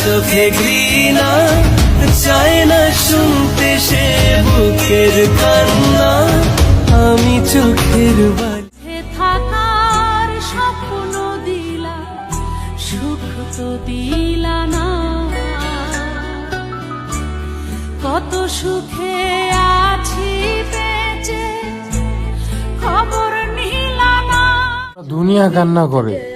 চোখে ঘৃণা চায় না শুনতে সে বুকের কান্না। আমি চোখের বালি হে থাকার স্বপ্ন দিলা সুখ তো দিলা না। কত সুখে আছি বেঁচে খবর নিলা না। দুনিয়া কান্না করে।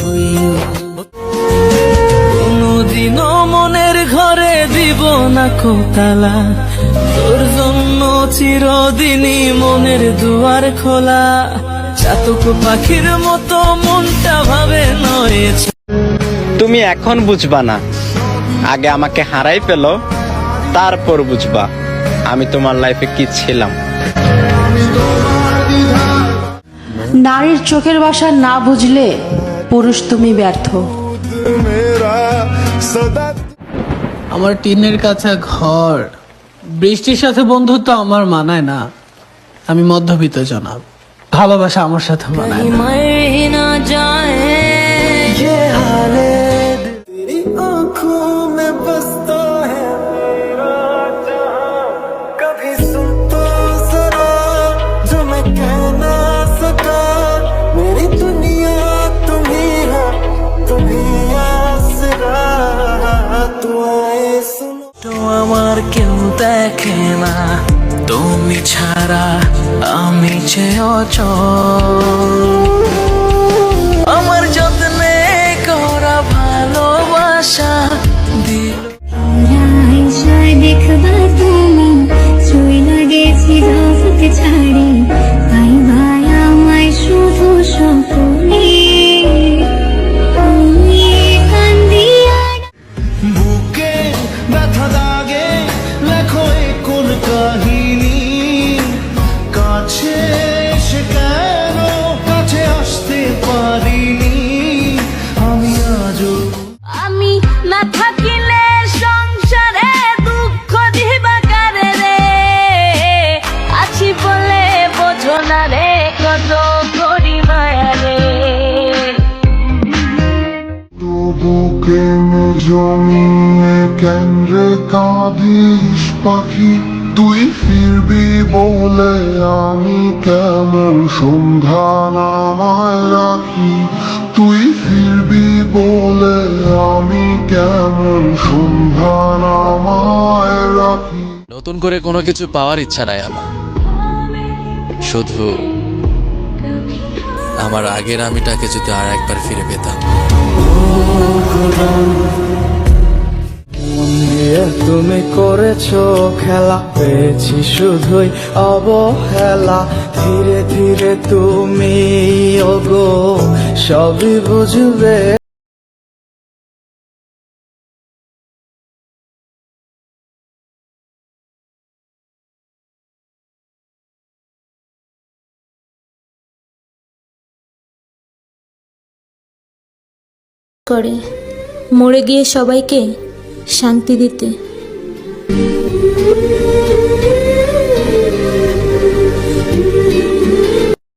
হইও কোনদিন মনের ঘরে দিব না কোতালা তোর জন্য চিরদিনই মনের দুয়ার খোলা। চাতক পাখির মতো মনটা ভাবে নয় তুমি এখন বুঝবা না। আগে আমাকে হারাই পেল তারপর বুঝবা আমি তোমার লাইফে কি ছিলাম। নারীর চোখের ভাষা না বুঝলে পুরুষ তুমি ব্যর্থ। আমার টিনের কাছে ঘর বৃষ্টির সাথে বন্ধুত্ব আমার মানায় না। আমি মধ্যবিত্ত জনাব ভালোবাসা আমার সাথে মানায় না। আমার কেউ দেখে না। তুমি ছাড়া আমি যে আমার যত্নে করা ভালোবাসা দিল। দেখবা তুমি ছুঁই লাগেছি ছাড়ি। বুকে জমিনে কেন্দ্রে কাঁদিস পাখি? তুই ফিরবি বলে আমি কেমন সন্ধান আমায় রাখি? তুই ফিরবি বলে আমি কেমন সন্ধান আমায় রাখি? নতুন করে কোনো কিছু পাওয়ার ইচ্ছা নাই আমার। শুধু আমার আগের আমিটাকে যদি আর একবার ফিরে পেতাম। তুমি করেছ খেলা, পেয়েছি শুধুই অবহেলা। ধীরে ধীরে তুমি, ওগো, সবই বুঝবে করে। মরে গিয়ে সবাইকে শান্তি দিতে।